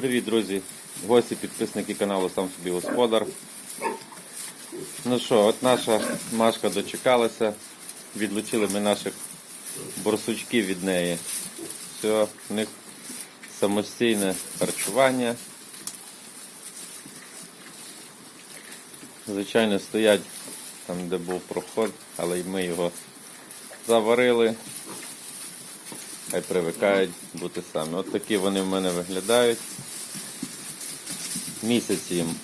Привіт, друзі! Гості, підписники каналу Сам собі господар. Ну що, от наша Машка дочекалася. Відлучили ми наших борсучків від неї. Все, в них самостійне харчування. Звичайно, стоять там, де був проход, але й ми його заварили. Хай привикають бути самі. От такі вони в мене виглядають. Місяць їм.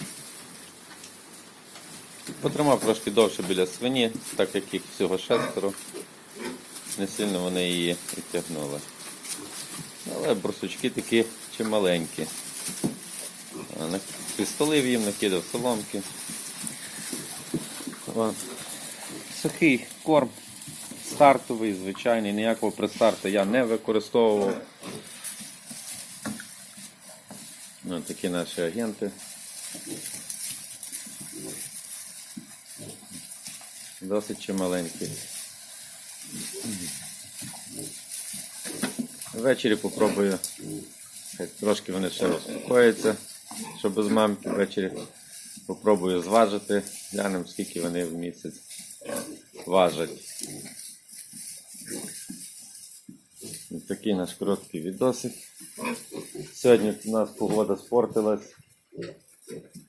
Потримав трошки довше біля свині, так як їх всього шестеро. Не сильно вони її відтягнули. Але брусочки такі чималенькі. Пістолив їм, накидав соломки. Сухий корм. Стартовий, звичайний, ніякого пристарту я не використовував. Ну, такі наші агенти. Досить чималенькі. Ввечері попробую. Трошки вони ще розпокояться, щоб без мамки ввечері попробую зважити. Глянемо, скільки вони в місяць важать. Такий наш короткий відосик. Сьогодні у нас погода спортилась.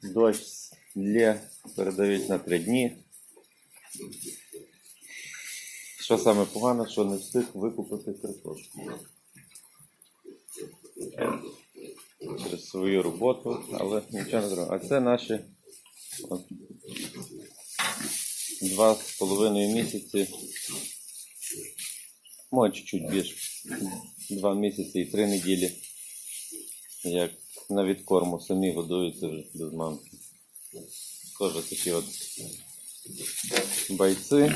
Дощ лє, передають на три дні. Що саме погано, що не встиг викупити картошку. Через свою роботу, але нічого не зробив. А це наші два з половиною місяці. Може чуть-чуть більше. Два місяці і три неділі. Як на відкорму самі годуються вже без мамки. Теж такі от бойці.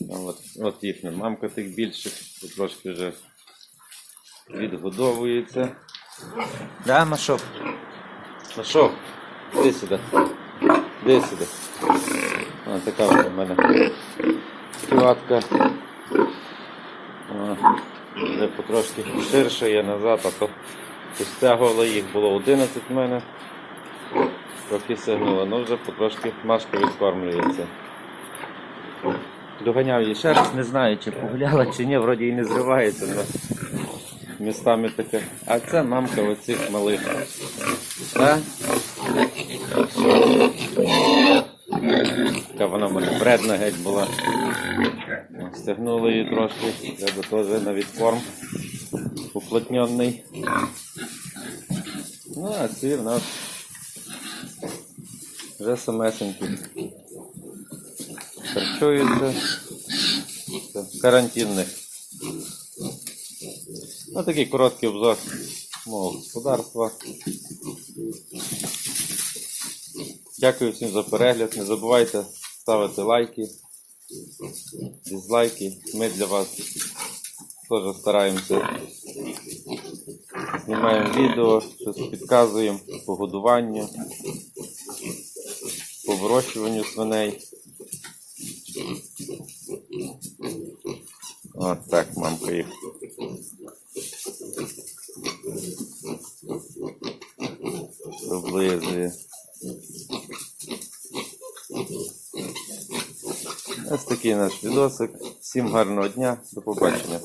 в от, от їхня мамка тих більших, трошки вже відгодовується. Да, Машок? Машок, іди сюди. Іди сюди. Ось така у мене ківатка. Вже потрошки ширше є назад, а то стягували їх було 11 в мене. Трохи сягнуло, ну вже потрошки машка відкормлюється. Доганяв її ще раз, не знаю, чи погуляла, чи ні, вроді і не зривається, але містами таке. А це мамка оцих малих. Так? Така вона в мене бредна геть була. Стягнули її трошки, треба теж на відкорм уплотнений. Ну, а ці в нас вже самесенькі. Харчуються. Карантинних. Ну, такий короткий обзор мого господарства. Дякую всім за перегляд. Не забувайте ставити лайки, дизлайки. Ми для вас теж стараємося. Знімаємо відео, щось підказуємо по годуванню, по вирощуванню свиней. От так, мамка їх. Облизує. Ось такий наш відосик. Всім гарного дня. До побачення.